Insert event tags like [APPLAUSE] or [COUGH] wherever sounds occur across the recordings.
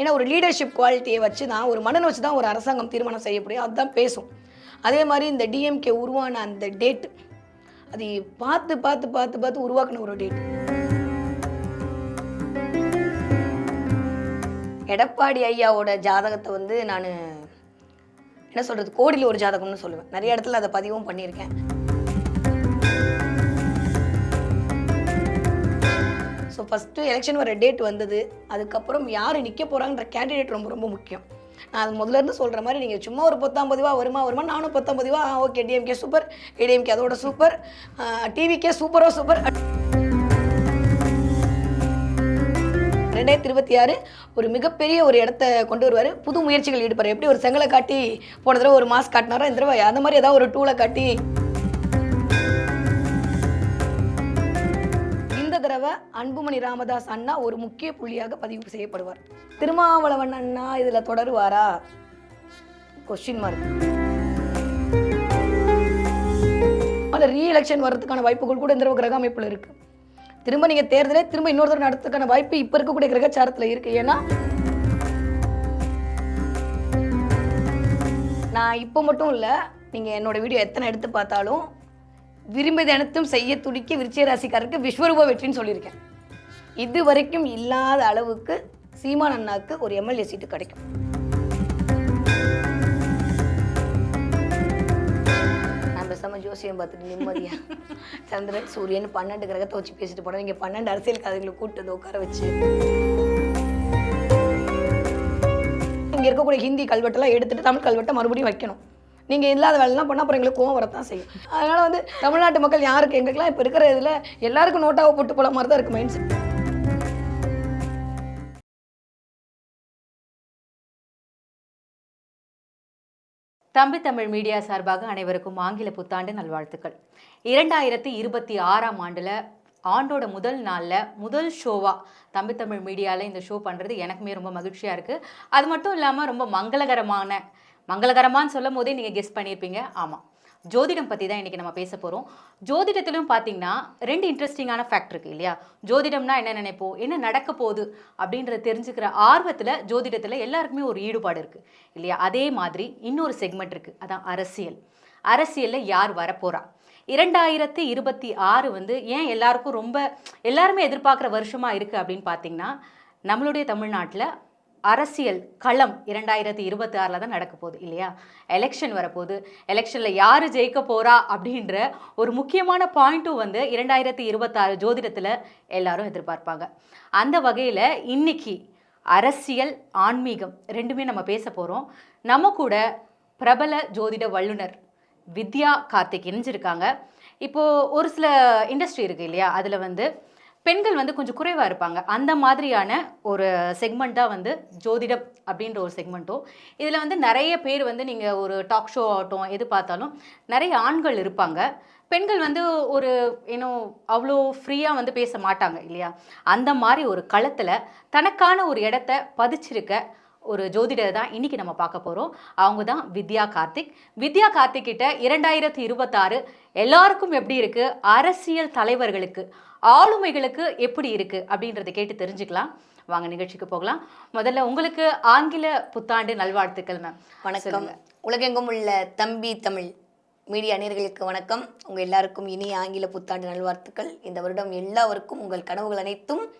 ஏன்னா ஒரு லீடர்ஷிப் குவாலிட்டியை வச்சு தான் ஒரு மனனை வச்சு தான் ஒரு அரசாங்கம் தீர்மானம் செய்ய முடியும் அதுதான் பேசும். அதே மாதிரி இந்த டிஎம்கே உருவான அந்த டேட் அது பார்த்து பார்த்து பார்த்து பார்த்து உருவாக்கின ஒரு டேட் எடப்பாடி ஐயாவோட ஜாதகத்தை வந்து நான் என்ன சொல்கிறது கோடியில் ஒரு ஜாதகம்னு சொல்லுவேன். நிறைய இடத்துல அதை பதிவும் பண்ணியிருக்கேன். ஸோ ஃபஸ்ட்டு எலெக்ஷன் வர டேட் வந்தது. அதுக்கப்புறம் யார் நிற்க போகிறாங்கன்ற கேண்டிடேட் ரொம்ப ரொம்ப முக்கியம். நான் அது முதல்ல இருந்து சொல்கிற மாதிரி நீங்கள் சும்மா ஒரு பத்தாம் ரூபா வருமா வருமா? நானும் பத்தாம் பதிவா ஓகே டிஎம்கே சூப்பர் ஏடிஎம்கே அதோட சூப்பர் டிவிக்கே சூப்பரோ சூப்பர் ரெண்டாயிரத்தி இருபத்தி ஆறு ஒரு மிகப்பெரிய ஒரு இடத்த கொண்டு வருவார். புது முயற்சிகள் ஈடுபடுறார் எப்படி ஒரு செங்கலை காட்டி போன தடவை ஒரு மாஸ்க் காட்டினாரோ? இந்த தடவை அந்த மாதிரி ஏதாவது ஒரு டூலை காட்டி தடவை அன்புமணி ராமதாஸ் அண்ணா ஒரு முக்கிய புள்ளியாக பதிவு செய்யப்படுவார். திருமாவளவன் அண்ணா இதில் தொடருவாரா? கொஸ்டின் மார்க் அதில் ரீஎலெக்ஷன் வர்றதுக்கான வாய்ப்புகள் கூட இந்த தடவை கிரக அமைப்பில் இருக்கு. திரும்ப நீங்கள் தேர்தலே திரும்ப இன்னொரு தடவை நடத்துறதுக்கான வாய்ப்பு இப்போ இருக்கக்கூடிய கிரகச்சாரத்தில் இருக்கு. ஏன்னா நான் இப்போ மட்டும் இல்லை நீங்கள் என்னோட வீடியோ எத்தனை எடுத்து பார்த்தாலும் விரும்பியது அனைத்தும் செய்ய துடிக்க விருச்சிக ராசிக்காரருக்கு விஸ்வரூப வெற்றின்னு சொல்லியிருக்கேன். இது வரைக்கும் இல்லாத அளவுக்கு சீமான் அண்ணாக்கு ஒரு எம்எல்ஏ சீட்டு கிடைக்கும். நான் பேசாம ஜோசியம் பார்த்துட்டு நிம்மதியா [LAUGHS] சந்திரன் சூரியன் பன்னெண்டு கிரகத்தை வச்சு பேசிட்டு போனோம் இங்கே பன்னெண்டு அரசியல் கதைகளை கூட்டு வந்து உட்கார வச்சு. இங்கே இருக்கக்கூடிய ஹிந்தி கல்வெட்டெல்லாம் எடுத்துட்டு தமிழ் கல்வெட்டை மறுபடியும் வைக்கணும். நீங்கள் இல்லாத வேலைலாம் பண்ணால் அப்புறம் எங்களுக்கு கோவம் வரத்தான் செய்யும். அதனால் வந்து தமிழ்நாட்டு மக்கள் யாருக்கு எங்களுக்குலாம் இப்போ இருக்கிற இதில் எல்லாருக்கும் நோட்டாவை போட்டு போல மாதிரி தான் இருக்குது மைண்ட் செட் தம்பி தமிழ் மீடியா சார்பாக அனைவருக்கும் ஆங்கில புத்தாண்டு நல்வாழ்த்துக்கள். இரண்டாயிரத்தி இருபத்தி ஆறாம் ஆண்டில் ஆண்டோட முதல் நாளில் முதல் ஷோவாக தம்பி தமிழ் மீடியாவில் இந்த ஷோ பண்ணுறது எனக்குமே ரொம்ப மகிழ்ச்சியாக இருக்குது அது மட்டும் இல்லாமல் ரொம்ப மங்களகரமான மங்களகரமான்னு சொல்லும் போதே நீங்கள் கெஸ் பண்ணியிருப்பீங்க. ஆமாம் ஜோதிடம் பற்றி தான் இன்றைக்கி நம்ம பேச போகிறோம் ஜோதிடத்திலும் பார்த்தீங்கன்னா ரெண்டு இன்ட்ரெஸ்டிங்கான ஃபேக்ட் இருக்குது இல்லையா? ஜோதிடம்னா என்ன நினைப்போம்? என்ன நடக்க போகுது? அப்படின்றத தெரிஞ்சுக்கிற ஆர்வத்தில் ஜோதிடத்தில் எல்லாருக்குமே ஒரு ஈடுபாடு இருக்குது இல்லையா? அதே மாதிரி இன்னொரு செக்மெண்ட் இருக்குது அதான் அரசியல். அரசியலில் யார் வரப்போகிறா இரண்டாயிரத்தி இருபத்தி ஆறு வந்து ஏன் எல்லாருக்கும் ரொம்ப எல்லாருமே எதிர்பார்க்குற வருஷமாக இருக்குது அப்படின்னு பார்த்தீங்கன்னா நம்மளுடைய தமிழ்நாட்டில் அரசியல் களம் இரண்டாயிரத்தி இருபத்தி ஆறில் தான் நடக்க போகுது இல்லையா? எலெக்ஷன் வரப்போகுது. எலெக்ஷனில் யார் ஜெயிக்க போகிறா அப்படின்ற ஒரு முக்கியமான பாயிண்ட்டும் வந்து இரண்டாயிரத்தி இருபத்தாறு ஜோதிடத்தில் எல்லாரும் எதிர்பார்ப்பாங்க. அந்த வகையில் இன்னைக்கு அரசியல் ஆன்மீகம் ரெண்டுமே நம்ம பேச போகிறோம் நம்ம கூட பிரபல ஜோதிட வல்லுனர் வித்யா கார்த்திக் இணைஞ்சிருக்காங்க. இப்போது ஒரு சில இண்டஸ்ட்ரி இருக்குது இல்லையா? அதில் வந்து பெண்கள் வந்து கொஞ்சம் குறைவாக இருப்பாங்க. அந்த மாதிரியான ஒரு செக்மெண்ட் தான் வந்து ஜோதிடம் அப்படின்ற ஒரு செக்மெண்ட்டும் இதில் வந்து நிறைய பேர் வந்து நீங்கள் ஒரு டாக் ஷோ ஆகட்டும் எது பார்த்தாலும் நிறைய ஆண்கள் இருப்பாங்க. பெண்கள் வந்து ஒரு இன்னும் அவ்வளோ ஃப்ரீயாக வந்து பேச மாட்டாங்க இல்லையா? அந்த மாதிரி ஒரு களத்தில் தனக்கான ஒரு இடத்த பதிச்சிருக்க ஒரு ஜோதிடர் தான் இன்றைக்கி நம்ம பார்க்க போகிறோம் அவங்க தான் வித்யா கார்த்திக். வித்யா கார்த்திக் கிட்ட இரண்டாயிரத்தி இருபத்தாறு எல்லாருக்கும் எப்படி இருக்குது அரசியல் தலைவர்களுக்கு ஆளுமைகளுக்கு எப்படி இருக்குது அப்படின்றத கேட்டு தெரிஞ்சுக்கலாம். வாங்க நிகழ்ச்சிக்கு போகலாம். முதல்ல உங்களுக்கு ஆங்கில புத்தாண்டு நல்வாழ்த்துக்கள் மேம் வணக்கம். உலகெங்கும் உள்ள தம்பி தமிழ் மீடியா நேயர்களுக்கு வணக்கம். உங்கள் எல்லாருக்கும் இனிய ஆங்கில புத்தாண்டு நல்வாழ்த்துக்கள். இந்த வருடம் எல்லாருக்கும் உங்கள் கனவுகள் அனைத்தும்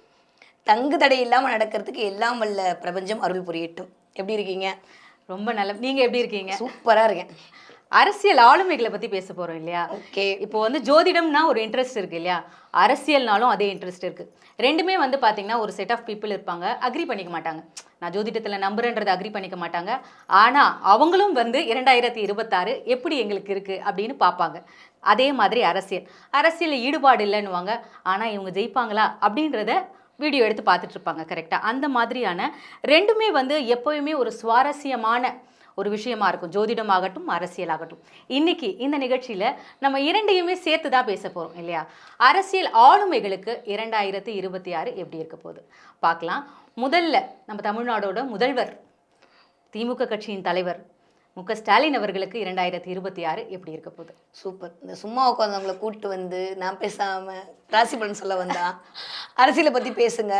தங்கு தடை இல்லாமல் நடக்கிறதுக்கு எல்லாம் வல்ல பிரபஞ்சம் அருள் புரியட்டும். எப்படி இருக்கீங்க? ரொம்ப நல்ல நீங்கள் எப்படி இருக்கீங்க? சூப்பராக இருக்கேன். அரசியல் ஆளுமைகளை பற்றி பேச போகிறோம் இல்லையா? ஓகே. இப்போ வந்து ஜோதிடம்னா ஒரு இன்ட்ரெஸ்ட் இருக்கு இல்லையா? அரசியல்னாலும் அதே இன்ட்ரெஸ்ட் இருக்கு. ரெண்டுமே வந்து பார்த்தீங்கன்னா ஒரு செட் ஆஃப் பீப்புள் இருப்பாங்க. அக்ரி பண்ணிக்க மாட்டாங்க. நான் ஜோதிடத்தில் நம்புறேன்றதை அக்ரி பண்ணிக்க மாட்டாங்க. ஆனால் அவங்களும் வந்து இரண்டாயிரத்தி இருபத்தாறு எப்படி எங்களுக்கு இருக்குது அப்படின்னு பார்ப்பாங்க. அதே மாதிரி அரசியல். அரசியலில் ஈடுபாடு இல்லைன்னுவாங்க. ஆனால் இவங்க ஜெயிப்பாங்களா அப்படின்றத வீடியோ எடுத்து பார்த்துட்டு இருப்பாங்க கரெக்டாக அந்த மாதிரியான ரெண்டுமே வந்து எப்போயுமே ஒரு சுவாரஸ்யமான ஒரு விஷயமா இருக்கும் ஜோதிடம் ஆகட்டும் அரசியல் ஆகட்டும் இன்னைக்கு இந்த நிகழ்ச்சியில் நம்ம இரண்டையுமே சேர்த்து தான் பேச போகிறோம் இல்லையா? அரசியல் ஆளுமைகளுக்கு இரண்டாயிரத்தி இருபத்தி ஆறு எப்படி இருக்க போகுது? பார்க்கலாம். முதல்ல நம்ம தமிழ்நாடோட முதல்வர் திமுக கட்சியின் தலைவர் மு க ஸ்டாலின் அவர்களுக்கு இரண்டாயிரத்தி இருபத்தி ஆறு எப்படி இருக்க போகுது? சூப்பர். இந்த சும்மா உட்காந்தவங்கள கூப்பிட்டு வந்து நான் பேசாமல் ராசிபலன் சொல்ல வந்தா அரசியலை பற்றி பேசுங்க.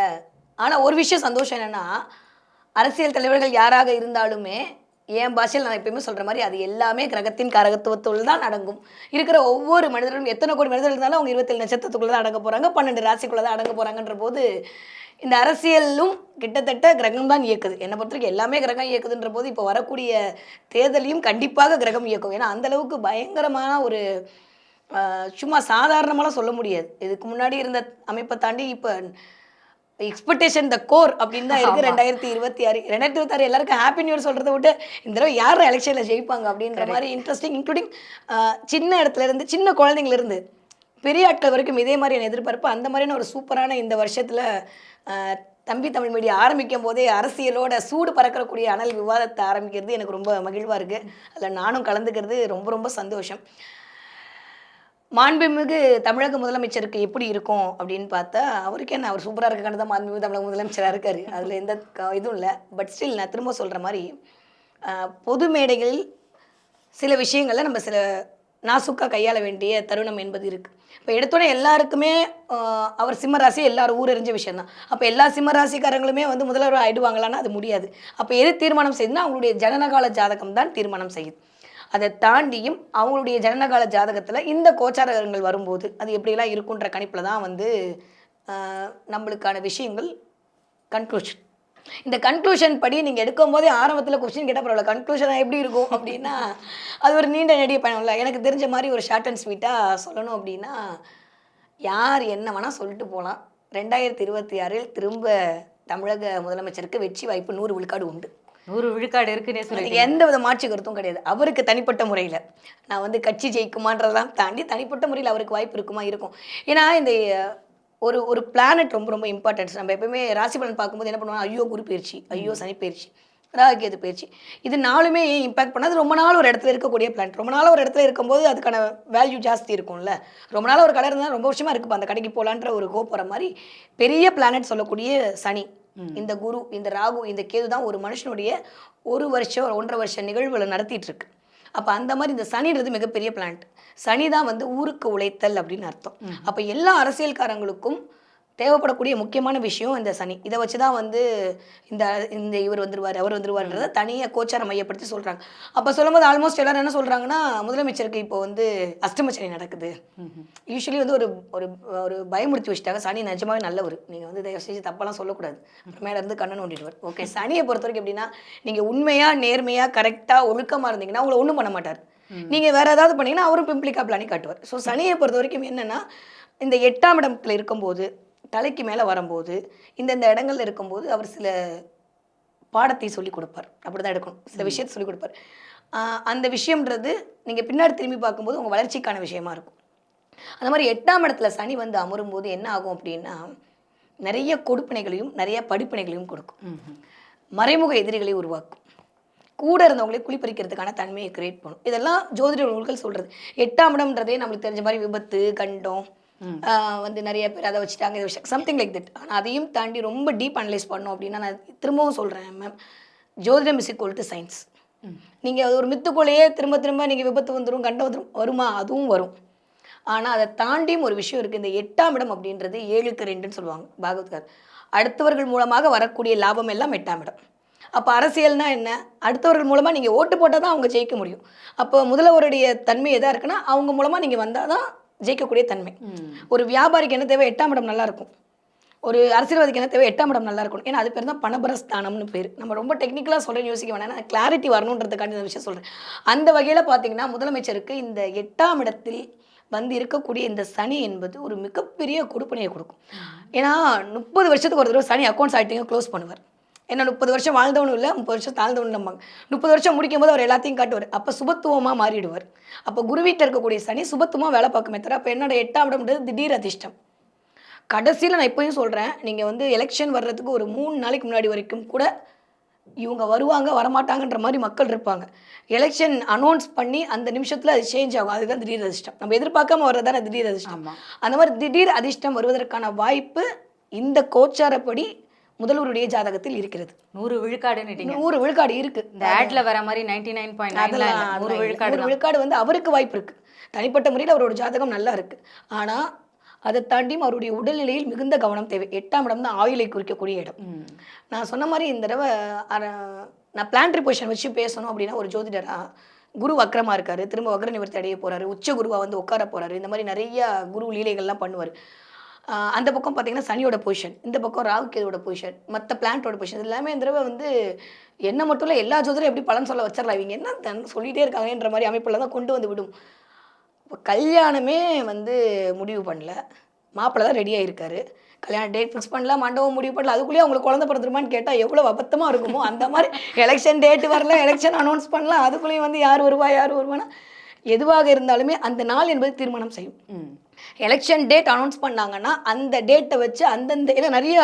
ஆனால் ஒரு விஷயம் சந்தோஷம் என்னென்னா அரசியல் தலைவர்கள் யாராக இருந்தாலுமே என் பாஷையில் நான் எப்பயுமே சொல்கிற மாதிரி அது எல்லாமே கிரகத்தின் கரகத்துவத்துள் தான் அடங்கும். இருக்கிற ஒவ்வொரு மனிதர்களும் எத்தனை கோடி மனிதர்கள் இருந்தாலும் அவங்க இருபத்தேழு நட்சத்திரத்துக்குள்ளே தான் அடங்க போகிறாங்க பன்னெண்டு ராசிக்குள்ளே தான் அடங்க போகிறாங்கன்ற போது இந்த அரசியலும் கிட்டத்தட்ட கிரகம் தான் இயக்குது. என்னை பொறுத்த வரைக்கும் எல்லாமே கிரகம் இயக்குதுன்ற போது இப்போ வரக்கூடிய தேர்தலையும் கண்டிப்பாக கிரகம் இயக்கும். ஏன்னா அந்த அளவுக்கு பயங்கரமான ஒரு சும்மா சாதாரணமாலாம் சொல்ல முடியாது. இதுக்கு முன்னாடி இருந்த அமைப்பை தாண்டி இப்போ எக்ஸ்பெக்டேஷன் த கோர் அப்படின்னு தான் இருக்கு. ரெண்டாயிரத்தி இருபத்தி ஆறு ரெண்டாயிரத்தி இருபத்தாறு எல்லாருக்கும் ஹாப்பி நியூ இயர் சொல்றதை விட்டு இந்த தடவை யார் எலெக்ஷன்ல ஜெயிப்பாங்க அப்படின்ற மாதிரி இன்ட்ரெஸ்டிங் இன்க்ளூடிங் சின்ன இடத்துல இருந்து சின்ன குழந்தைங்கள இருந்து பெரிய ஆட்கள் வரைக்கும் இதே மாதிரியான எதிர்பார்ப்பு. அந்த மாதிரியான ஒரு சூப்பரான இந்த வருஷத்துல தம்பி தமிழ் மீடியா ஆரம்பிக்கும் போதே அரசியலோட சூடு பறக்கக்கூடிய அனல் விவாதத்தை ஆரம்பிக்கிறது எனக்கு ரொம்ப மகிழ்வா இருக்கு. அதில் நானும் கலந்துக்கிறது ரொம்ப ரொம்ப சந்தோஷம். மாண்புமிகு தமிழக முதலமைச்சருக்கு எப்படி இருக்கும் அப்படின்னு பார்த்தா அவருக்கு என்ன அவர் சூப்பராக இருக்கான்னு தான் மாண்புமிகு தமிழக முதலமைச்சராக இருக்காரு. அதில் எந்த க- இதுவும் இல்லை. பட் ஸ்டில் நான் திரும்ப சொல்கிற மாதிரி பொது மேடைகளில் சில விஷயங்களில் நம்ம சில நாசுக்காக கையாள வேண்டிய தருணம் என்பது இருக்குது இப்போ எடுத்தோடனே எல்லாருக்குமே அவர் சிம்மராசி எல்லாரும் ஊரறிஞ்ச விஷயம் தான் அப்போ எல்லா சிம்மராசிக்காரங்களுமே வந்து முதல்வர் ஆயிடுவாங்களான்னா அது முடியாது. அப்போ எது தீர்மானம் செய்யுதுன்னா அவங்களுடைய ஜனனகால ஜாதகம் தான் தீர்மானம் செய்யுது. அதை தாண்டியும் அவங்களுடைய ஜனனகால ஜாதகத்தில் இந்த கோச்சாரகங்கள் வரும்போது அது எப்படியெல்லாம் இருக்குன்ற கணிப்பில் தான் வந்து நம்மளுக்கான விஷயங்கள் கன்க்ளூஷன் இந்த கன்க்ளூஷன் படி நீங்கள் எடுக்கும் போதே ஆரம்பத்தில் கொஸ்டின் கேட்டால் பரவாயில்ல கன்க்ளூஷன் எப்படி இருக்கும் அப்படின்னா அது ஒரு நீண்ட நெடிய பயணம் இல்லை. எனக்கு தெரிஞ்ச மாதிரி ஒரு ஷார்ட் அண்ட் ஸ்வீட்டாக சொல்லணும் அப்படின்னா யார் என்ன வேணால் சொல்லிட்டு போகலாம் ரெண்டாயிரத்தி இருபத்தி ஆறில் திரும்ப தமிழக முதலமைச்சருக்கு வெற்றி வாய்ப்பு நூறு விழுக்காடு உண்டு. நூறு விழுக்காடு இருக்குன்னே சொல்லிட்டு எந்த வித மாற்று கருத்தும் கிடையாது. அவருக்கு தனிப்பட்ட முறையில். நான் வந்து கட்சி ஜெயிக்குமான்றதெல்லாம் தாண்டி தனிப்பட்ட முறையில் அவருக்கு வாய்ப்பு இருக்குமா இருக்கும். ஏன்னா இந்த ஒரு ஒரு பிளானட் ரொம்ப ரொம்ப இம்பார்ட்டன்ஸ் நம்ம எப்பவுமே ராசி பலன் பார்க்கும்போது என்ன பண்ணுவோம் ஐயோ குரு பயிற்சி ஐயோ சனி பயிற்சி ராகுகேது பயிற்சி. இது நாலுமே இம்பாக்ட் பண்ணாது. ரொம்ப நாள் ஒரு இடத்துல இருக்கக்கூடிய பிளான் ரொம்ப நாள் ஒரு இடத்துல இருக்கும்போது அதுக்கான வேல்யூ ஜாஸ்தி இருக்கும்ல. ரொம்ப நாள் ஒரு கடை இருந்தால் ரொம்ப வருஷமா இருக்குப்பா. அந்த கடைக்கு போகலான்ற ஒரு கோ போகிற மாதிரி பெரிய பிளானட் சொல்லக்கூடிய சனி. இந்த குரு இந்த ராகு இந்த கேது தான் ஒரு மனுஷனுடைய ஒரு வருஷம் ஒன்றரை வருஷம் நிகழ்வுகளை நடத்திட்டு இருக்கு அப்போ அந்த மாதிரி இந்த சனின்றது மிகப்பெரிய பிளான்ட் சனி தான் வந்து ஊருக்கு உழைத்தல் அப்படின்னு அர்த்தம். அப்போ எல்லா அரசியல்காரங்களுக்கும் தேவைப்படக்கூடிய முக்கியமான விஷயம் இந்த சனி. இதை வச்சு தான் வந்து இந்த இந்த இவர் வந்துருவார் அவர் வந்துருவார்ன்றதை தனியாக கோச்சாரம் மையப்படுத்தி சொல்கிறாங்க அப்போ சொல்லும்போது ஆல்மோஸ்ட் எல்லாரும் என்ன சொல்கிறாங்கன்னா முதலமைச்சருக்கு இப்போ வந்து அஷ்டம சனி நடக்குது. யூஸ்வலி வந்து ஒரு ஒரு ஒரு பயமுறுத்தி வச்சுட்டாங்க. சனி நிஜமாவே நல்லவர். நீங்கள் வந்து தயவு செஞ்சு தப்பெல்லாம் சொல்லக்கூடாது. மேலே இருந்து கண்ணன் நோண்டிடுவார். ஓகே சனியை பொறுத்த வரைக்கும் எப்படின்னா நீங்கள் உண்மையாக நேர்மையாக கரெக்டாக ஒழுக்கமாக இருந்தீங்கன்னா உங்களை ஒன்றும் பண்ண மாட்டார். நீங்கள் வேற ஏதாவது பண்ணீங்கன்னா அவரும் பிம்பிளிக்கா பிளானி காட்டுவார். ஸோ சனியை பொறுத்த வரைக்கும் என்னன்னா இந்த எட்டாம் இடத்துல இருக்கும்போது தலைக்கு மேலே வரும்போது இந்தந்த இடங்கள்ல இருக்கும்போது அவர் சில பாடத்தை சொல்லி கொடுப்பார். அப்படிதான் எடுக்கணும். சில விஷயத்தை சொல்லி கொடுப்பார். அந்த விஷயம்ன்றது நீங்கள் பின்னாடி திரும்பி பார்க்கும்போது உங்கள் வளர்ச்சிக்கான விஷயமா இருக்கும். அந்த மாதிரி எட்டாம் இடத்துல சனி வந்து அமரும் போது என்ன ஆகும் அப்படின்னா நிறைய கொடுப்பினைகளையும் நிறைய படிப்பினைகளையும் கொடுக்கும். மறைமுக எதிரிகளை உருவாக்கும். கூட இருந்தவங்களே குளிப்பறிக்கிறதுக்கான தன்மையை கிரியேட் பண்ணும். இதெல்லாம் ஜோதிட நூல்கள் சொல்றது. எட்டாம் இடம்ன்றதே நம்மளுக்கு தெரிஞ்ச மாதிரி விபத்து கண்டம் வந்து நிறைய பேர் அதை வச்சுட்டாங்க இதை வச்சு சம்திங் லைக் தட் ஆனால் அதையும் தாண்டி ரொம்ப டீப் அனலைஸ் பண்ணோம் அப்படின்னா நான் திரும்பவும் சொல்கிறேன் மேம் ஜோதிடம் இஸ் ஈக்குவல் டு சயின்ஸ் நீங்கள் அது ஒரு மித்துக்குள்ளேயே திரும்ப திரும்ப நீங்கள் விபத்து வந்துடும் கண்டம் வந்துடும் வருமா? அதுவும் வரும். ஆனால் அதை தாண்டியும் ஒரு விஷயம் இருக்குது இந்த எட்டாம் இடம் அப்படின்றது ஏழுக்கு ரெண்டுன்னு சொல்லுவாங்க பாகவத்கார். அடுத்தவர்கள் மூலமாக வரக்கூடிய லாபம் எல்லாம் எட்டாம் இடம். அப்போ அரசியல்னா என்ன? அடுத்தவர்கள் மூலமாக நீங்கள் ஓட்டு போட்டால் தான் அவங்க ஜெயிக்க முடியும். அப்போ முதல்வருடைய தன்மை எதாக இருக்குன்னா அவங்க மூலமாக நீங்கள் வந்தால் தான் ஜெயிக்கக்கூடிய தன்மை. ஒரு வியாபாரிக்கு என்ன தேவை? எட்டாம் இடம் நல்லா இருக்கும் ஒரு அரசியல்வாதிக்கு என்ன தேவை? எட்டாம் இடம் நல்லா இருக்கணும் ஏன்னா அது பேர் தான் பணபரஸ்தானம்னு பேர். நம்ம ரொம்ப டெக்னிக்கலாக சொல்கிறேன்னு யோசிக்க வேணாம். கிளாரிட்டி வரணுன்றதுக்காண்டி இந்த விஷயம் சொல்கிறேன் அந்த வகையில் பார்த்தீங்கன்னா முதலமைச்சருக்கு இந்த எட்டாம் இடத்தில் வந்து இருக்கக்கூடிய இந்த சனி என்பது ஒரு மிகப்பெரிய கொடுப்பனையை கொடுக்கும். ஏன்னா முப்பது வருஷத்துக்கு ஒரு தடவை சனி அக்கௌண்ட்ஸ் ஆகிட்டிங்க க்ளோஸ் பண்ணுவார். ஏன்னா முப்பது வருஷம் வாழ்ந்தவனும் இல்லை முப்பது வருஷம் தாழ்ந்தவனும் நம்பாங்க முப்பது வருஷம் முடிக்கும் போது அவர் எல்லாத்தையும் காட்டுவார். அப்போ சுபத்துவமாக மாறிடுவார். அப்போ குரு வீட்டில் இருக்கக்கூடிய சனி சுபத்துவமாக வேலை பார்க்குமே தவிர அப்போ என்னோட எட்டாம் இடம்ன்றது திடீர் அதிர்ஷ்டம். கடைசியில் நான் இப்போயும் சொல்கிறேன் நீங்கள் வந்து எலெக்ஷன் வர்றதுக்கு ஒரு மூணு நாளைக்கு முன்னாடி வரைக்கும் கூட இவங்க வருவாங்க வரமாட்டாங்கன்ற மாதிரி மக்கள் இருப்பாங்க. எலெக்ஷன் அனௌன்ஸ் பண்ணி அந்த நிமிஷத்தில் அது சேஞ்ச் ஆகும். அதுதான் திடீர் அதிர்ஷ்டம். நம்ம எதிர்பார்க்காம வர்றதான திடீர் அதிர்ஷ்டம். அந்த மாதிரி திடீர் அதிர்ஷ்டம் வருவதற்கான வாய்ப்பு இந்த கோச்சாரப்படி முதல்வருடைய ஜாதகத்தில் இருக்கிறது. நூறு விழுக்காடுன்னுட்டீங்க நூறு விழுக்காடு இருக்கு. இந்த ஆட்ல வர மாதிரி நைன்டி நைன் பாயிண்ட் நூறு. விழுக்காடு விழுக்காடு வந்து அவருக்கு வாய்ப்பு இருக்கு. தனிப்பட்ட முறையில் அவரோட ஜாதகம் நல்லா இருக்கு. ஆனா அதை தாண்டியும் அவருடைய உடல்நிலையில் மிகுந்த கவனம் தேவை. எட்டாம் இடம் தான் ஆயுளை குறிக்கக்கூடிய இடம். நான் சொன்ன மாதிரி இந்த தடவை நான் பிளான்ட்ரி பொசிஷன் வச்சு பேசணும் அப்படின்னா ஒரு ஜோதிடரா குரு வக்ரமா இருக்காரு. திரும்ப வக்ர நிவர்த்தி அடைய போறாரு. உச்ச குருவா வந்து உட்கார போறாரு. இந்த மாதிரி நிறைய குரு லீலைகள்லாம் பண்ணுவார். அந்த பக்கம் பார்த்தீங்கன்னா சனியோட பொசிஷன் இந்த பக்கம் ராகு கேதுவோட பொசிஷன் மற்ற பிளான்ட்டோட பொசிஷன் எல்லாமே இந்த தடவை வந்து என்ன மட்டும் இல்லை எல்லா ஜோதிடரும் எப்படி பலன் சொல்ல வச்சிடலாம் இவங்க என்ன சொல்லிகிட்டே இருக்காங்கன்ற மாதிரி அமைப்பில் தான் கொண்டு வந்து விடும். இப்போ கல்யாணமே வந்து முடிவு பண்ணல. மாப்பிள்ளை தான் ரெடியாக இருக்காரு கல்யாணம் டேட் ஃபிக்ஸ் பண்ணல மண்டபம் முடிவு பண்ணல. அதுக்குள்ளேயே அவங்களுக்கு குழந்தை பிறந்துருமான்னு கேட்டால் எவ்வளோ அபத்தமாக இருக்குமோ? அந்த மாதிரி எலெக்ஷன் டேட்டு வரல எலெக்ஷன் அனௌன்ஸ் பண்ணலாம் அதுக்குள்ளேயும் வந்து யார் வருவா யார் வருவானா எதுவாக இருந்தாலுமே அந்த நாள் என்பது தீர்மானம் செய்யும். ம். எலெக்ஷன் டேட் அனௌன்ஸ் பண்ணாங்கன்னா அந்த டேட்டை வச்சு அந்தந்த ஏன்னா நிறைய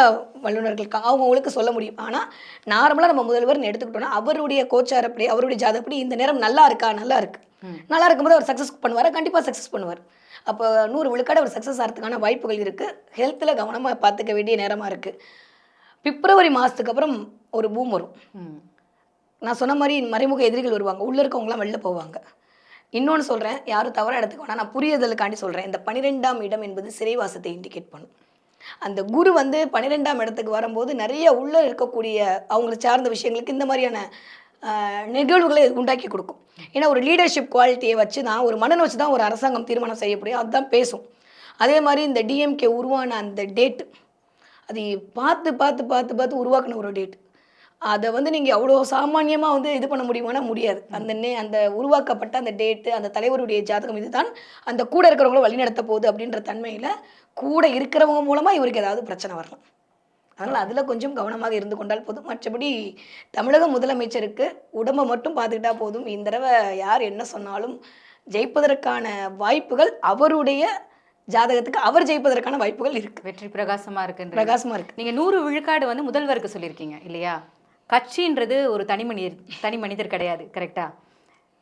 வல்லுநர்கள் இருக்காங்க அவங்களுக்கு சொல்ல முடியும். ஆனால் நார்மலாக நம்ம முதல்வர்னு எடுத்துக்கிட்டோம்னா அவருடைய கோச்சாரப்படி அவருடைய ஜாதப்படி இந்த நேரம் நல்லா இருக்கா? நல்லா இருக்கு. நல்லா இருக்கும்போது அவர் சக்ஸஸ் பண்ணுவார்? கண்டிப்பாக சக்ஸஸ் பண்ணுவார். அப்போ நூறு விழுக்காடு அவர் சக்ஸஸ் ஆகிறதுக்கான வாய்ப்புகள் இருக்குது ஹெல்த்தில் கவனமாக பார்த்துக்க வேண்டிய நேரமாக இருக்குது பிப்ரவரி மாதத்துக்கு அப்புறம் ஒரு பூம் வரும். நான் சொன்ன மாதிரி மறைமுக எதிரிகள் வருவாங்க. உள்ளே இருக்கவங்களாம் வெளில போவாங்க. இன்னொன்று சொல்கிறேன் யாரும் தவறாக எடுத்துக்க வேணாம் நான் புரியுதலுக்காண்டி சொல்கிறேன் இந்த பன்னிரெண்டாம் இடம் என்பது சிறைவாசத்தை இண்டிகேட் பண்ணும். அந்த குரு வந்து பன்னிரெண்டாம் இடத்துக்கு வரும்போது நிறைய உள்ளே இருக்கக்கூடிய அவங்களை சார்ந்த விஷயங்களுக்கு இந்த மாதிரியான நிகழ்வுகளை உண்டாக்கி கொடுக்கும். ஏன்னா ஒரு லீடர்ஷிப் குவாலிட்டியை வச்சு தான் ஒரு மனனை வச்சு தான் ஒரு அரசாங்கம் தீர்மானம் செய்யக்கூடிய அதுதான் பேசும். அதே மாதிரி இந்த டிஎம்கே உருவான அந்த டேட்டு அது பார்த்து பார்த்து பார்த்து பார்த்து உருவாக்கின ஒரு டேட் அதை வந்து நீங்கள் அவ்வளோ சாமானியமாக வந்து இது பண்ண முடியுமானா முடியாது. அந்த நே அந்த உருவாக்கப்பட்ட அந்த டேட்டு அந்த தலைவருடைய ஜாதகம் இதுதான். அந்த கூட இருக்கிறவங்கள வழிநடத்த போகுது அப்படின்ற தன்மையில் கூட இருக்கிறவங்க மூலமாக இவருக்கு ஏதாவது பிரச்சனை வரலாம். அதனால் அதில் கொஞ்சம் கவனமாக இருந்து கொண்டால் போதும். மற்றபடி தமிழக முதலமைச்சருக்கு உடம்பை மட்டும் பார்த்துக்கிட்டா போதும். இந்த தடவை யார் என்ன சொன்னாலும் ஜெயிப்பதற்கான வாய்ப்புகள் அவருடைய ஜாதகத்துக்கு அவர் ஜெயிப்பதற்கான வாய்ப்புகள் இருக்கு. வெற்றி பிரகாசமா இருக்குன்ற பிரகாசமாக இருக்கு. நீங்க நூறு விழுக்காடு வந்து முதல்வருக்கு சொல்லியிருக்கீங்க இல்லையா? கட்சின்றது ஒரு தனி மனிதர் தனி மனிதர் கிடையாது கரெக்டா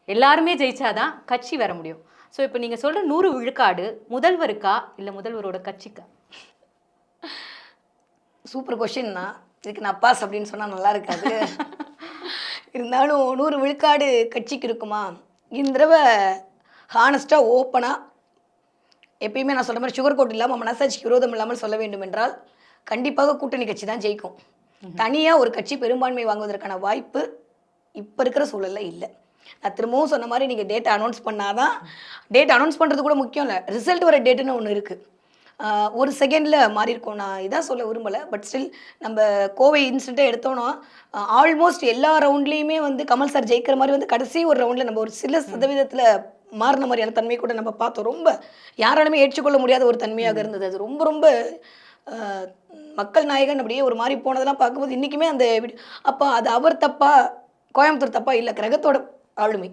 எல்லாருமே ஜெயிச்சாதான் கட்சி வர முடியும். ஸோ இப்போ நீங்க சொல்ற நூறு விழுக்காடு முதல்வருக்கா இல்லை முதல்வரோட கட்சிக்கா? சூப்பர் கொஷின் தான். இதுக்கு நான் பாஸ் அப்படின்னு சொன்னால் நல்லா இருக்காது. [LAUGHS] இருந்தாலும் நூறு விழுக்காடு கட்சிக்கு இருக்குமா? இந்த தடவை ஹானஸ்ட்டாக ஓப்பனாக எப்பயுமே நான் சொல்ற மாதிரி சுகர் கோட் இல்லாமல் மனசாட்சிக்கு விரோதம் இல்லாமல் சொல்ல வேண்டும் என்றால் கண்டிப்பாக கூட்டணி கட்சி தான் ஜெயிக்கும். தனியாக ஒரு கட்சி பெரும்பான்மை வாங்குவதற்கான வாய்ப்பு இப்போ இருக்கிற சூழல்ல இல்லை. நான் திரும்பவும் சொன்ன மாதிரி நீங்கள் டேட் அனௌன்ஸ் பண்ணாதான் டேட் அனௌன்ஸ் பண்ணுறது கூட முக்கியம் இல்லை. ரிசல்ட் வர டேட்டுன்னு ஒன்று இருக்குது ஒரு செகண்டில் மாறி நான் இதான் சொல்ல விரும்பலை. பட் ஸ்டில் நம்ம கோவை இன்சிடென்ட்டை எடுத்தோன்னா ஆல்மோஸ்ட் எல்லா ரவுண்ட்லேயுமே வந்து கமல் சார் ஜெயிக்கிற மாதிரி வந்து கடைசி ஒரு ரவுண்டில் நம்ம ஒரு சில சதவீதத்தில் மாறின மாதிரியான தன்மை கூட நம்ம பார்த்தோம். ரொம்ப யாராலுமே ஏற்றுக்கொள்ள முடியாத ஒரு தன்மையாக இருந்தது. அது ரொம்ப ரொம்ப மக்கள் நாயகன் அப்படியே ஒரு மாதிரி போனதெல்லாம் பார்க்கும்போது இன்றைக்குமே அந்த அப்போ அது அவர் தப்பா கோயம்புத்தூர் தப்பா இல்லை கிரகத்தோட ஆளுமை.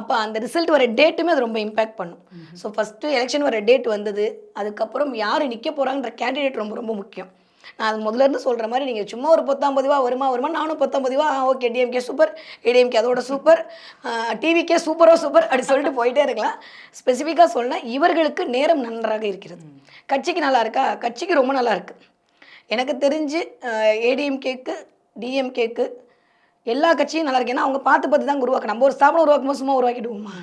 அப்போ அந்த ரிசல்ட் வர டேட்டுமே அது ரொம்ப இம்பேக்ட் பண்ணும். ஸோ ஃபஸ்ட்டு எலெக்ஷன் வர டேட் வந்தது. அதுக்கப்புறம் யார் நிற்க போகிறாங்கன்ற கேண்டிடேட் ரொம்ப ரொம்ப முக்கியம். நான் அது முதல்ல இருந்து சொல்கிற மாதிரி நீங்கள் சும்மா ஒரு பத்தாம் பதிவா வருமா வருமா? நானும் பத்தாம் பதிவா ஓகே டிஎம்கே சூப்பர் ஏடிஎம்கே அதோட சூப்பர் டிவிக்கே சூப்பரோ சூப்பர் அப்படி சொல்லிட்டு போயிட்டே இருக்கலாம். ஸ்பெசிஃபிக்காக சொன்னால் இவர்களுக்கு நேரம் நன்றாக இருக்கிறது. கட்சிக்கு நல்லா இருக்கா? கட்சிக்கு ரொம்ப நல்லா இருக்கு. எனக்கு தெரிஞ்சு ஏடிஎம்கேக்கு டிஎம்கேக்கு எல்லா கட்சியும் நல்லா இருக்கு. ஏன்னா அவங்க பார்த்து பார்த்து தான் உருவாக்க நம்ம ஒரு ஸ்தாபனம் உருவாக்கும் போது சும்மா உருவாக்கிடுவோமா?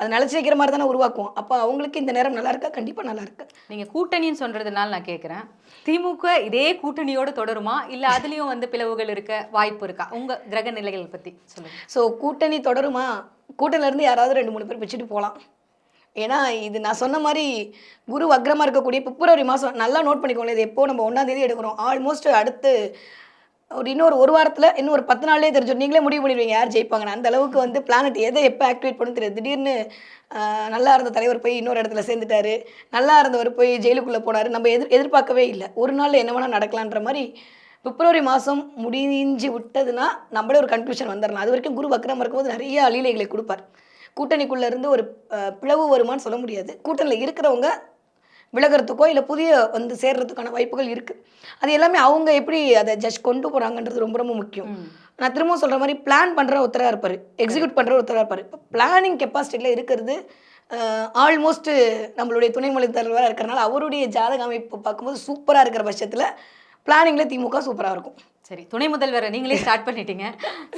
அது நிலச்சி வைக்கிற மாதிரி தானே உருவாக்குவோம். அப்போ அவங்களுக்கு இந்த நேரம் நல்லா இருக்கா? கண்டிப்பாக நல்லா இருக்கு. நீங்க கூட்டணின்னு சொல்றதுனால நான் கேட்குறேன் திமுக இதே கூட்டணியோட தொடருமா? இல்ல அதுலயும் வந்து பிளவுகள் இருக்க வாய்ப்பு இருக்கா? உங்க கிரக நிலைகள் பத்தி சொல்லுங்க. ஸோ கூட்டணி தொடருமா? கூட்டணில இருந்து யாராவது ரெண்டு மூணு பேர் வச்சுட்டு போகலாம். ஏன்னா இது நான் சொன்ன மாதிரி குரு வக்ரமாக இருக்கக்கூடிய பிப்ரவரி மாதம் நல்லா நோட் பண்ணிக்கோங்களேன். இது எப்போ நம்ம ஒன்றாந்தேதி எடுக்கிறோம். ஆல்மோஸ்ட் அடுத்து ஒரு இன்னொரு ஒரு வாரத்தில் இன்னும் ஒரு பத்து நாள்லேயே தெரிஞ்சு நீங்களே முடிவு பண்ணிடுவீங்க. யார் ஜெயிப்பாங்கன்னு. அந்த அளவுக்கு வந்து பிளானட் எதை எப்போ ஆக்டிவேட் பண்ணு தெரியாது. திடீர்னு நல்லா இருந்த தலைவர் போய் இன்னொரு இடத்துல சேர்ந்துட்டாரு. நல்லா இருந்தவர் போய் ஜெயிலுக்குள்ளே போனார். நம்ம எதிர் எதிர்பார்க்கவே இல்லை. ஒரு நாளில் என்ன வேணால் நடக்கலான்ற மாதிரி பிப்ரவரி மாதம் முடிஞ்சு விட்டதுன்னா நம்மளே ஒரு கன்க்ளூஷன் வந்துடலாம் அது வரைக்கும் குரு வக்ரம் இருக்கும்போது நிறைய அலீலைகளை கொடுப்பார். கூட்டணிக்குள்ள இருந்து ஒரு பிளவு வருமான்னு சொல்ல முடியாது. கூட்டணியில் இருக்கிறவங்க விலகிறதுக்கோ இல்லை புதிய வந்து சேர்றதுக்கான வாய்ப்புகள் இருக்குது அது எல்லாமே அவங்க எப்படி அதை ஜஸ்ட் கொண்டு போகிறாங்கன்றது ரொம்ப ரொம்ப முக்கியம். நான் திரும்பவும் சொல்கிற மாதிரி பிளான் பண்ணுற ஒருத்தராக இருப்பார். எக்ஸிக்யூட் பண்ணுற ஒருத்தராக இருப்பார். இப்போ பிளானிங் கெப்பாசிட்டியில் இருக்கிறது ஆல்மோஸ்ட் நம்மளுடைய துணைமொழி தலைவராக இருக்கிறனால அவருடைய ஜாதக அமைப்பு பார்க்கும்போது சூப்பராக இருக்கிற பட்சத்தில் பிளானிங்கில் திமுக சூப்பராக இருக்கும். சரி துணை முதல்வர் நீங்களே ஸ்டார்ட் பண்ணிட்டீங்க.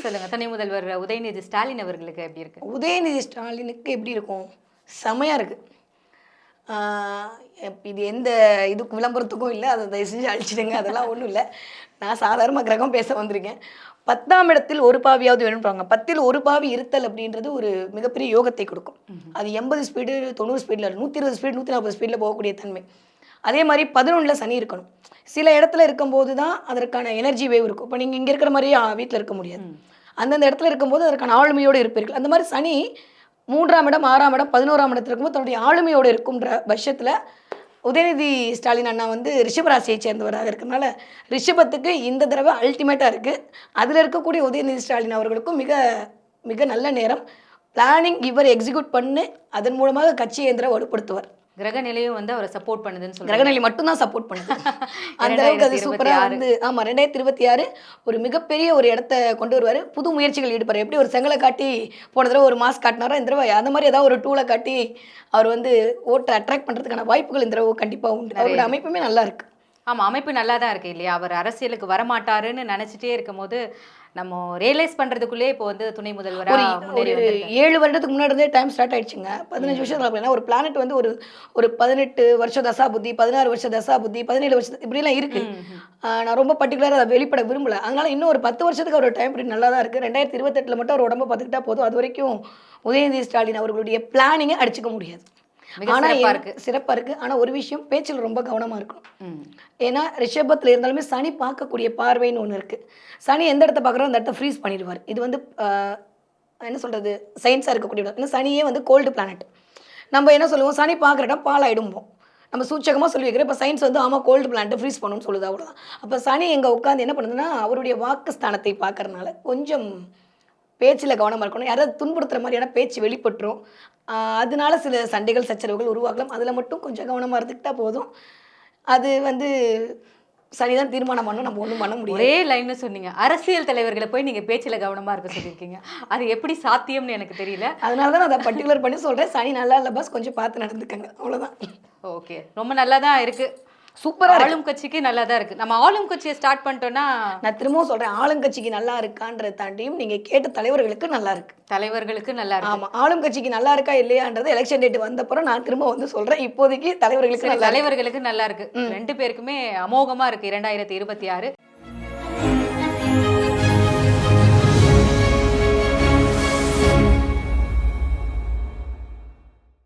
சொல்லுங்க துணை முதல்வர் உதயநிதி ஸ்டாலின் அவர்களுக்கு எப்படி இருக்கு? உதயநிதி ஸ்டாலினுக்கு எப்படி இருக்கும்? செமையாக இருக்குது இது எந்த இதுக்கு விளம்பரத்துக்கும் இல்லை அதை தயவு செஞ்சு அழிச்சிடுங்க அதெல்லாம் ஒன்றும் இல்லை. நான் சாதாரணமாக கிரகம் பேச வந்திருக்கேன். பத்தாம் இடத்தில் ஒரு பாவியாவது வேணும்ன்றாங்க பத்தில் ஒரு பாவி இருத்தல் அப்படின்றது ஒரு மிகப்பெரிய யோகத்தை கொடுக்கும். அது எண்பது ஸ்பீடு தொண்ணூறு ஸ்பீடில் நூற்றி இருபது ஸ்பீடு நூற்றி நாற்பது ஸ்பீடில் போகக்கூடிய தன்மை. அதே மாதிரி பதினொன்றில் சனி இருக்கணும். சில இடத்துல இருக்கும்போது தான் அதற்கான எனர்ஜி வேவ் இருக்கும். இப்போ நீங்கள் இங்கே இருக்கிற மாதிரியே வீட்டில் இருக்க முடியாது. அந்தந்த இடத்துல இருக்கும்போது அதற்கான ஆளுமையோடு இருப்பீர்கள். அந்த மாதிரி சனி மூன்றாம் இடம் ஆறாம் இடம் பதினோராம் இடத்துல இருக்கும்போது தன்னுடைய ஆளுமையோடு இருக்கும்ன்ற பட்சத்தில் உதயநிதி ஸ்டாலின் அண்ணா வந்து ரிஷபராசியை சேர்ந்தவராக இருக்கனால ரிஷபத்துக்கு இந்த தடவை அல்டிமேட்டாக இருக்குது அதில் இருக்கக்கூடிய உதயநிதி ஸ்டாலின் அவர்களுக்கும் மிக மிக நல்ல நேரம். பிளானிங் இவர் எக்ஸிக்யூட் பண்ணி அதன் மூலமாக கட்சியை எந்திர வலுப்படுத்துவார். கிரக நிலையும் வந்து அவரை சப்போர்ட் பண்ணுதுன்னு சொல்றாங்க. கிரகநிலை மட்டும்தான் சப்போர்ட் பண்ணுது. [LAUGHS] அந்த அளவுக்கு அது 2026. சூப்பரா வந்து ஆமா ரெண்டாயிரத்தி இருபத்தி ஆறு ஒரு மிகப்பெரிய ஒரு இடத்த கொண்டு வருவாரு. புது முயற்சிகள் ஈடுபடுறாரு. எப்படி ஒரு செங்கலை காட்டி போன தடவை ஒரு மாஸ் காட்டினாரோ இந்த தடவை அந்த மாதிரி ஏதாவது ஒரு டூலை காட்டி அவர் வந்து ஓட்டை அட்ராக்ட் பண்றதுக்கான வாய்ப்புகள் இந்த தடவை கண்டிப்பா உண்டு. அவரோட அமைப்புமே நல்லா இருக்கு. ஆமா அமைப்பு நல்லா தான் இருக்கு இல்லையா? அவர் அரசியலுக்கு வரமாட்டாருன்னு நினைச்சிட்டே இருக்கும்போது நம்ம ரியலைஸ் பண்றதுக்குள்ளே இப்போ வந்து துணை முதல்வரா ஒரு. ஏழு வருடத்துக்கு முன்னாடி இருந்தே டைம் ஸ்டார்ட் ஆயிடுச்சுங்க. பதினஞ்சு வருஷத்துல அப்படின்னா ஒரு பிளானட் வந்து ஒரு ஒரு பதினெட்டு வருஷ தசா புத்தி பதினாறு வருஷ தசா புத்தி பதினேழு வருஷம் இப்படிலாம் இருக்கு. ம், ம். ஆஹ் நான் ரொம்ப பர்டிகுலராக அதை வெளிப்பட விரும்பல. அதனால இன்னும் ஒரு பத்து வருஷத்துக்கு அவர் டைம் பீரியட் நல்லா தான் இருக்குது ரெண்டாயிரத்தி இருபத்தெட்டில் மட்டும் அவர் உடம்ப பார்த்துக்கிட்டா போதும். அது வரைக்கும் உதயநிதி ஸ்டாலின் அவர்களுடைய பிளானிங்கை அடிச்சுக்க முடியாது. ஆனா சிறப்பா இருக்கு. சிறப்பா இருக்கு. ஆனா ஒரு விஷயம் பேச்சில் ரொம்ப கவனமா இருக்கணும். ம். ஏன்னா ரிஷபத்தில் இருந்தாலுமே சனி பார்க்கக்கூடிய பார்வைன்னு ஒன்று இருக்குது சனி எந்த இடத்த பார்க்குறோ அந்த இடத்த ஃப்ரீஸ் பண்ணிடுவார். இது வந்து என்ன சொல்கிறது சயின்ஸாக இருக்கக்கூடிய. ஏன்னா சனியே வந்து கோல்டு பிளானட் நம்ம என்ன சொல்லுவோம்? சனி பார்க்குற இடம் பாலாயிடும்போம் நம்ம சூச்சகமாக சொல்லி வைக்கிறோம் இப்போ சயின்ஸ் வந்து ஆமாம் கோல்டு பிளான்ட்டை ஃப்ரீஸ் பண்ணணும்னு சொல்லுது அவ்வளோதான் அப்போ சனி எங்கே உட்காந்து என்ன பண்ணுதுன்னா அவருடைய வாக்கு ஸ்தானத்தை பார்க்கறனால கொஞ்சம் பேச்சில் கவனமாக இருக்கணும். யாராவது துன்புறுத்துற மாதிரியான பேச்சு வெளிப்பட்டுரும். அதனால சில சண்டைகள் சச்சரவுகள் உருவாகலாம். அதில் மட்டும் கொஞ்சம் கவனமாக இருந்துக்கிட்டா போதும். அது வந்து சரிதான் தீர்மானம் பண்ணணும். நம்ம ஒன்றும் பண்ண முடியாது. ஒரே லைன்னு சொன்னீங்க. அரசியல் தலைவர்களை போய் நீங்க பேச்சுல கவனமா இருக்க சொல்லியிருக்கீங்க. அது எப்படி சாத்தியம்னு எனக்கு தெரியல. அதனால தான் நான் அதை பர்டிகுலர் பண்ணி சொல்கிறேன் சனி நல்லா இல்லை பஸ் கொஞ்சம் பார்த்து நடந்துக்கங்க. அவ்வளோதான் ஓகே. ரொம்ப நல்லா தான் இருக்கு. சூப்பராக ஆளும் கட்சிக்கு நல்லா தான் இருக்கு. நம்ம ஆளும் கட்சியை ஸ்டார்ட் பண்ணிட்டோம்னா நான் திரும்பவும் சொல்கிறேன் ஆளுங்கட்சிக்கு நல்லா இருக்கான்றதை தாண்டியும் நீங்கள் கேட்ட தலைவர்களுக்கு நல்லா இருக்கு. தலைவர்களுக்கு நல்லா இருக்கு. ஆமாம் ஆளும் கட்சிக்கு நல்லா இருக்கா இல்லையான்றது எலெக்ஷன் டேட் வந்தப்பறம் நான் திரும்ப வந்து சொல்கிறேன் இப்போதைக்கு தலைவர்களுக்கு. தலைவர்களுக்கு நல்லா இருக்கு. ரெண்டு பேருக்குமே அமோகமா இருக்கு இரண்டாயிரத்தி இருபத்தி ஆறு.